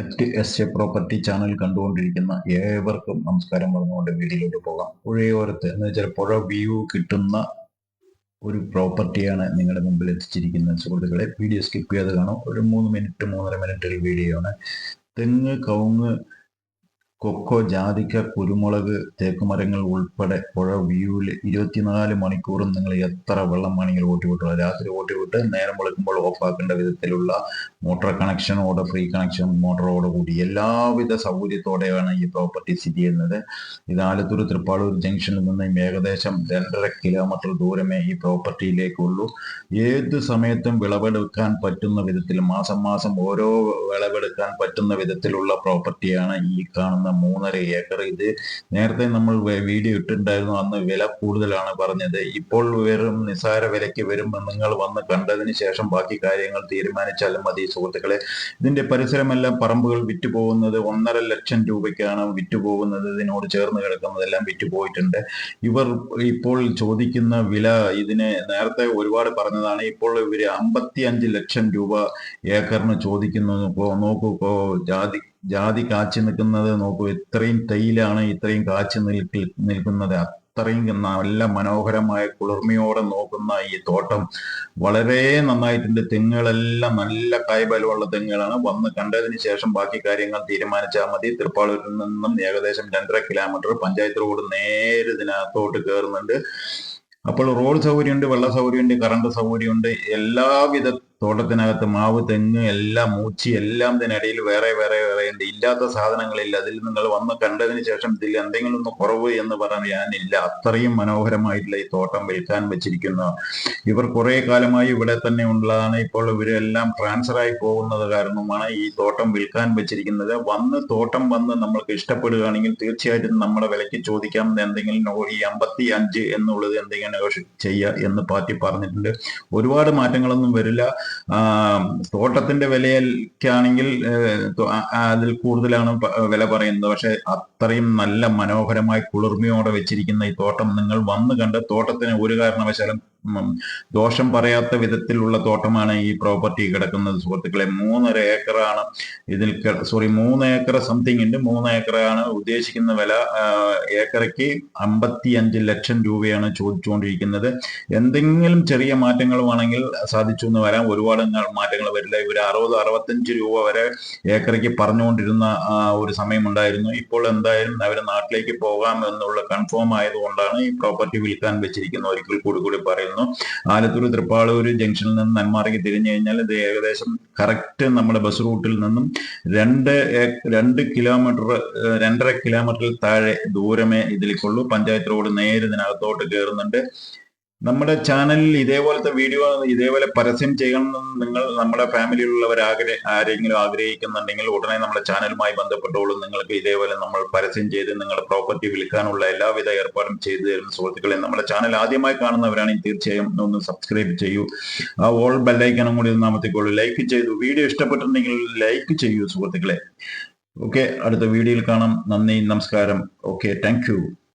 At S A property channel കണ്ടുകൊണ്ടിരിക്കുന്ന ഏവർക്കും നമസ്കാരം പറഞ്ഞുകൊണ്ട് വീഡിയോയിലോട്ട് പോകാം. പുഴയോരത്ത് എന്ന് വെച്ചാൽ പുഴ വ്യൂ കിട്ടുന്ന ഒരു പ്രോപ്പർട്ടിയാണ് നിങ്ങളുടെ മുമ്പിൽ എത്തിച്ചിരിക്കുന്നത്. സുഹൃത്തുക്കളെ വീഡിയോ സ്കിപ്പ് ചെയ്ത് കാണും. ഒരു മൂന്ന് മിനിറ്റ് മൂന്നര മിനിറ്റിൽ വീഡിയോ ആണ്. തെങ്ങ് കവുങ്ങ് കൊക്കോ ജാതിക്ക കുരുമുളക് തേക്കുമരങ്ങൾ ഉൾപ്പെടെ പുഴ വ്യൂവിൽ ഇരുപത്തിനാല് മണിക്കൂറും നിങ്ങൾ എത്ര വെള്ളം വേണമെങ്കിലും ഓട്ടി വിട്ടു രാത്രി ഓട്ടി വിട്ട് നേരം വെളുക്കുമ്പോൾ ഓഫാക്കേണ്ട വിധത്തിലുള്ള motor connection order free connection മോട്ടറോട് കൂടി എല്ലാവിധ സൗകര്യത്തോടെയാണ് ഈ പ്രോപ്പർട്ടി സ്ഥിതി ചെയ്യുന്നത്. ഇത് ആലത്തൂർ തൃപ്പാളൂർ ജംഗ്ഷനിൽ നിന്നും ഏകദേശം രണ്ടര കിലോമീറ്റർ ദൂരമേ ഈ പ്രോപ്പർട്ടിയിലേക്കുള്ളൂ ഏത് സമയത്തും വിളവെടുക്കാൻ പറ്റുന്ന വിധത്തിൽ മാസം മാസം ഓരോ വിളവെടുക്കാൻ പറ്റുന്ന വിധത്തിലുള്ള പ്രോപ്പർട്ടിയാണ് ഈ കാണുന്ന മൂന്നര ഏക്കർ. ഇത് നേരത്തെ നമ്മൾ വീഡിയോ ഇട്ടിട്ടുണ്ടായിരുന്നു. അന്ന് വില കൂടുതലാണ് പറഞ്ഞത്. ഇപ്പോൾ വെറും നിസാര വിലയ്ക്ക് വരുമ്പോൾ നിങ്ങൾ വന്ന് കണ്ടതിന് ശേഷം ബാക്കി കാര്യങ്ങൾ തീരുമാനിച്ചാലും മതി സുഹൃത്തുക്കളെ. ഇതിന്റെ പരിസരമെല്ലാം പറമ്പുകൾ വിറ്റുപോകുന്നത് ഒന്നര ലക്ഷം രൂപയ്ക്കാണ് വിറ്റുപോകുന്നത്. ഇതിനോട് ചേർന്ന് കിടക്കുന്നതെല്ലാം വിറ്റുപോയിട്ടുണ്ട്. ഇവർ ഇപ്പോൾ ചോദിക്കുന്ന വില ഇതിന് നേരത്തെ ഒരുപാട് പറഞ്ഞതാണ്. ഇപ്പോൾ ഇവർ അമ്പത്തി അഞ്ച് ലക്ഷം രൂപ ഏക്കറിന് ചോദിക്കുന്നു. നോക്കൂ ജാതി ജാതി കാച്ചു നിൽക്കുന്നത് നോക്കൂ ഇത്രയും തൈലാണ് ഇത്രയും കാച്ചു നിൽക്കി നിൽക്കുന്നത്. അത്രയും നല്ല മനോഹരമായ കുളിർമയോടെ നോക്കുന്ന ഈ തോട്ടം വളരെ നന്നായിട്ടുണ്ട്. തെങ്ങുകളെല്ലാം നല്ല കായ്ബലമുള്ള തെങ്ങുകളാണ്. വന്ന് കണ്ടതിന് ശേഷം ബാക്കി കാര്യങ്ങൾ തീരുമാനിച്ചാൽ മതി. തൃപ്പാളൂരിൽ നിന്നും ഏകദേശം രണ്ടര കിലോമീറ്റർ പഞ്ചായത്ത് റോഡ് നേരെ ഇതിനകത്തോട്ട് കയറുന്നുണ്ട് അപ്പോൾ റോഡ് സൗകര്യമുണ്ട് വെള്ള സൗകര്യമുണ്ട് കറണ്ട് സൗകര്യമുണ്ട്. എല്ലാവിധ തോട്ടത്തിനകത്ത് മാവ് തെങ്ങ് എല്ലാം മൂച്ചി എല്ലാം ഇതിനിടയിൽ വേറെ വേറെ വേറെ ഉണ്ട്. ഇല്ലാത്ത സാധനങ്ങളില്ല. അതിൽ നിങ്ങൾ വന്ന് കണ്ടതിന് ശേഷം ഇതിൽ എന്തെങ്കിലും ഒന്ന് കുറവ് എന്ന് പറയാനില്ല അത്രയും മനോഹരമായിട്ടുള്ള ഈ തോട്ടം വിൽക്കാൻ വെച്ചിരിക്കുന്നു. ഇവർ കുറെ കാലമായി ഇവിടെ തന്നെ ഉള്ളതാണ്. ഇപ്പോൾ ഇവരെല്ലാം ട്രാൻസ്ഫർ ആയി പോകുന്നത് കാരണമാണ് ഈ തോട്ടം വിൽക്കാൻ വെച്ചിരിക്കുന്നത്. വന്ന് തോട്ടം വന്ന് നമ്മൾക്ക് ഇഷ്ടപ്പെടുകയാണെങ്കിൽ തീർച്ചയായിട്ടും നമ്മുടെ വിലയ്ക്ക് ചോദിക്കാം. എന്തെങ്കിലും ഈ അമ്പത്തി അഞ്ച് എന്നുള്ളത് എന്തെങ്കിലും ചെയ്യുക എന്ന് പാർട്ടി പറഞ്ഞിട്ടുണ്ട്. ഒരുപാട് മാറ്റങ്ങളൊന്നും വരില്ല. തോട്ടത്തിന്റെ വിലയ്ക്കാണെങ്കിൽ അതിൽ കൂടുതലാണ് വില പറയുന്നത്. പക്ഷെ അത്രയും നല്ല മനോഹരമായി കുളിർമയോടെ വെച്ചിരിക്കുന്ന ഈ തോട്ടം നിങ്ങൾ വന്നു കണ്ട് തോട്ടത്തിന് ഒരു കാരണവശാലും ദോഷം പറയാത്ത വിധത്തിലുള്ള തോട്ടമാണ് ഈ പ്രോപ്പർട്ടി കിടക്കുന്നത് സുഹൃത്തുക്കളെ. മൂന്നര ഏക്കറാണ് ഇതിൽ സോറി മൂന്ന് ഏക്കർ സംതിങ് ഉണ്ട്. മൂന്ന് ഏക്കറാണ് ഉദ്ദേശിക്കുന്ന വില ഏക്കറയ്ക്ക് അമ്പത്തി അഞ്ച് ലക്ഷം രൂപയാണ് ചോദിച്ചുകൊണ്ടിരിക്കുന്നത്. എന്തെങ്കിലും ചെറിയ മാറ്റങ്ങൾ വേണമെങ്കിൽ സാധിച്ചു എന്ന് വരാം. ഒരുപാട് മാറ്റങ്ങൾ വരില്ല. ഇവർ അറുപത് അറുപത്തഞ്ച് രൂപ വരെ ഏക്കറയ്ക്ക് പറഞ്ഞുകൊണ്ടിരുന്ന ഒരു സമയമുണ്ടായിരുന്നു. ഇപ്പോൾ എന്തായാലും അവർ നാട്ടിലേക്ക് പോകാം എന്നുള്ള കൺഫേം ആയതുകൊണ്ടാണ് ഈ പ്രോപ്പർട്ടി വിൽക്കാൻ വെച്ചിരിക്കുന്നത്. ഒരിക്കൽ കൂടി കൂടി പറയുന്നത് പറയുന്നു. ആലത്തൂർ തൃപ്പാളൂർ ജംഗ്ഷനിൽ നിന്ന് നന്മാറയ്ക്ക് തിരിഞ്ഞു കഴിഞ്ഞാൽ ഇത് ഏകദേശം കറക്റ്റ് നമ്മുടെ ബസ് റൂട്ടിൽ നിന്നും രണ്ട് രണ്ട് കിലോമീറ്റർ രണ്ടര കിലോമീറ്ററിൽ താഴെ ദൂരമേ ഇതിലേക്കുള്ളൂ. പഞ്ചായത്ത് റോഡ് നേരെ ഇതിനകത്തോട്ട് കയറുന്നുണ്ട് നമ്മുടെ ചാനലിൽ ഇതേപോലത്തെ വീഡിയോ ഇതേപോലെ പരസ്യം ചെയ്യണം നിങ്ങൾ നമ്മുടെ ഫാമിലിയിലുള്ളവർ ആഗ്രഹ ആരെങ്കിലും ആഗ്രഹിക്കുന്നുണ്ടെങ്കിൽ ഉടനെ നമ്മുടെ ചാനലുമായി ബന്ധപ്പെട്ടോളും നിങ്ങൾക്ക് ഇതേപോലെ നമ്മൾ പരസ്യം ചെയ്ത് നിങ്ങളുടെ പ്രോപ്പർട്ടി വിൽക്കാനുള്ള എല്ലാവിധ ഏർപ്പാടും ചെയ്തു തരുന്ന സുഹൃത്തുക്കളെ നമ്മുടെ ചാനൽ ആദ്യമായി കാണുന്നവരാണെങ്കിൽ തീർച്ചയായും ഒന്ന് സബ്സ്ക്രൈബ് ചെയ്യൂ. ആ ഓൾ ബെല്ലൈക്കണം കൂടി ഒന്ന് അമർത്തിക്കോളൂ. ലൈക്ക് ചെയ്തു. വീഡിയോ ഇഷ്ടപ്പെട്ടിട്ടുണ്ടെങ്കിൽ ലൈക്ക് ചെയ്യൂ സുഹൃത്തുക്കളെ. ഓക്കെ അടുത്ത വീഡിയോയിൽ കാണാം. നന്ദി നമസ്കാരം. Okay thank